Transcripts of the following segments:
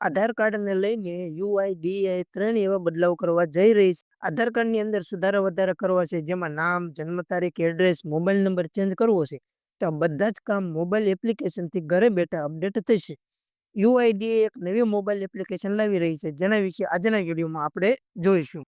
આધાર કાર્ડને લઈને યુઆઈડીઆઈ ત્રણ એવા બદલાવ કરવા જઈ રહી છે. આધાર કાર્ડની અંદર સુધારા વધારા કરવા છે જેમાં નામ, જન્મ તારીખ, એડ્રેસ, મોબાઈલ નંબર ચેન્જ કરવો છે. તો આ બધા જ કામ મોબાઈલ એપ્લિકેશનથી ઘરે બેઠા અપડેટ થશે. યુઆઈડીએ એક નવી મોબાઈલ એપ્લિકેશન લાવી રહી છે જેના વિશે આજના વિડીયોમાં આપણે જોઈશું.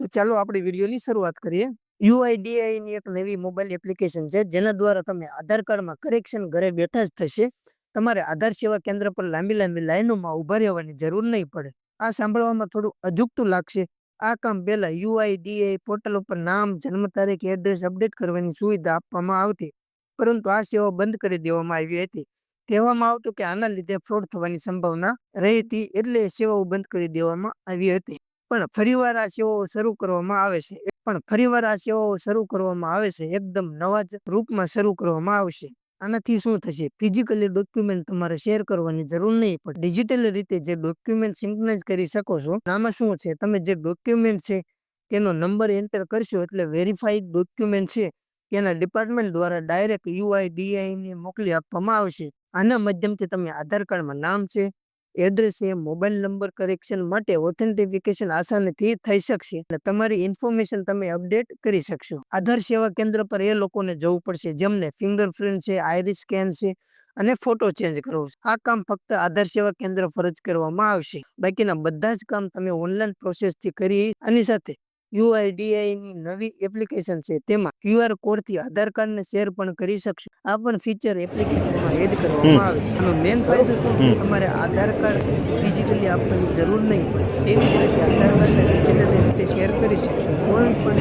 તો ચાલો આપણે વિડીયોની શરૂઆત કરીએ. યુઆઈડીએઆઈ ની એક નવી મોબાઈલ એપ્લિકેશન છે જેના દ્વારા તમે આધાર કાર્ડમાં કરેક્શન ઘરે બેઠા જ થશે. તમારે આધાર સેવા કેન્દ્ર પર લાંબી લાંબી લાઈનોમાં ઊભા રહેવાની જરૂર નહીં પડે. આ સાંભળવામાં થોડું અજુગતું લાગશે. આ કામ પહેલા યુઆઈડીઆઈ પોર્ટલ ઉપર નામ, જન્મ તારીખ, એડ્રેસ અપડેટ કરવાની સુવિધા આપવામાં આવતી. પરંતુ આ સેવા બંધ કરી દેવામાં આવી હતી. કહેવામાં આવતું કે આના લીધે ફ્રોડ થવાની સંભાવના રહેતી એટલે સેવાઓ બંધ કરી દેવામાં આવી હતી. પણ ફરીવાર આ સેવાઓ શરૂ કરવામાં આવે છે. પણ ફરીવાર આ સેવાઓ શરૂ કરવામાં આવે છે. એકદમ નવા જ રૂપમાં શરૂ કરવામાં આવશે. આનાથી શું થશે? ફિઝિકલી ડોક્યુમેન્ટ તમારે શેર કરવાની જરૂર નહીં, પણ ડિજિટલ રીતે જે ડોક્યુમેન્ટ સિંકનાઇઝ કરી શકો છો, આમાં શું છે? તમે જે ડોક્યુમેન્ટ છે, તેનો નંબર એન્ટર કરશો એટલે વેરીફાઈડ ડોક્યુમેન્ટ છે, તેના ડિપાર્ટમેન્ટ દ્વારા ડાયરેક્ટ યુઆઈડીઆઈ ને મોકલી આપવામાં આવશે. આના માધ્યમથી તમે આધાર કાર્ડમાં નામ છે એડ્રેસ એ મોબાઈલ નંબર કરેક્શન માટે ઓથેન્ટિફિકેશન આસાનીથી થઈ શકશે અને તમારી ઇન્ફોર્મેશન તમે અપડેટ કરી શકશો. આધાર સેવા કેન્દ્ર પર એ લોકોને જવું પડશે, જેમને ફિંગરપ્રિન્ટ છે આઈરિસ સ્કેન છે અને ફોટો ચેન્જ કરવો છે. આ કામ ફક્ત આધાર સેવા કેન્દ્ર પર જ કરવામાં આવશે. બાકીના બધા જ કામ તમે ઓનલાઈન પ્રોસેસથી કરી આની સાથે યુઆઈડીઆઈ ની નવી એપ્લિકેશન છે. તેમાં ક્યુઆર કોડથી આધાર કાર્ડને શેર પણ કરી શકશો. આ પણ ફીચર એપ્લિકેશનમાં એડ કરવામાં આવે છે. આનો મેઇન ફાયદો શું છે? તમારે આધાર કાર્ડ ફિઝિકલી આપવાની જરૂર નહીં. પડે તેવી જ રીતે આધાર કાર્ડને ડિજિટલી રીતે શેર કરી શકશો. કોઈ પણ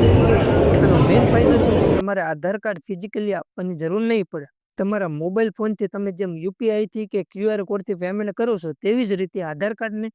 આનો મેઇન ફાયદો શું છે? તમારે આધાર કાર્ડ ફિઝિકલી આપવાની જરૂર નહીં પડે. તમારા મોબાઈલ ફોનથી તમે જેમ યુપીઆઈથી કે ક્યુઆર કોડથી પેમેન્ટ કરો છો તેવી જ રીતે આધાર કાર્ડને